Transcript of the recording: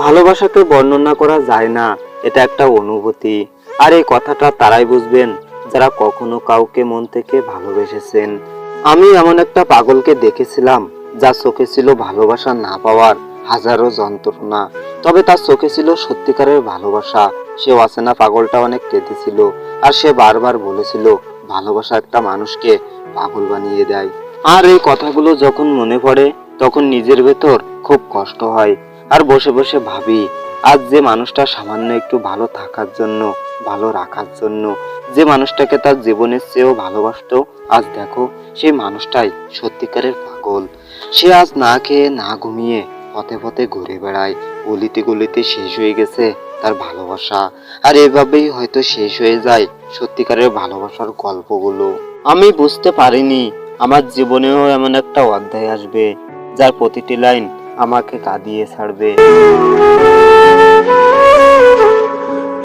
ভালোবাসাকে বর্ণনা করা যায় না, এটা একটা অনুভূতি। আর এই কথাটা তারাই বুঝবেন, যারা কখনো কাউকে মন থেকে ভালোবেসেছেন। আমি এমন একটা পাগলকে দেখেছিলাম, যার চোখে ছিল ভালোবাসা না পাওয়ার হাজারো যন্ত্রণা। তবে তার চোখে ছিল সত্যিকারের ভালোবাসা। সে অচেনা পাগলটা অনেক কেঁদেছিল, আর সে বারবার বলেছিল, ভালোবাসা একটা মানুষকে পাগল বানিয়ে দেয়। আর এই কথাগুলো যখন মনে পড়ে, তখন নিজের ভেতর খুব কষ্ট হয়। আর বসে বসে ভাবি, আজ যে মানুষটা সামান্য একটু ভালো থাকার জন্য, ভালো রাখার জন্য, যে মানুষটাকে তার জীবনের চেয়েও ভালোবাসত, আজ দেখো সেই মানুষটাই সত্যিকারের পাগল। সে আজ না খেয়ে, না ঘুমিয়ে পথে পথে ঘুরে বেড়ায়। গলিতে গলিতে শেষ হয়ে গেছে তার ভালোবাসা। আর এভাবেই হয়তো শেষ হয়ে যায় সত্যিকারের ভালোবাসার গল্পগুলো। আমি বুঝতে পারিনি, আমার জীবনেও এমন একটা অধ্যায় আসবে, যার প্রতিটি লাইন আমাকে কাঁদিয়ে ছাড়বে।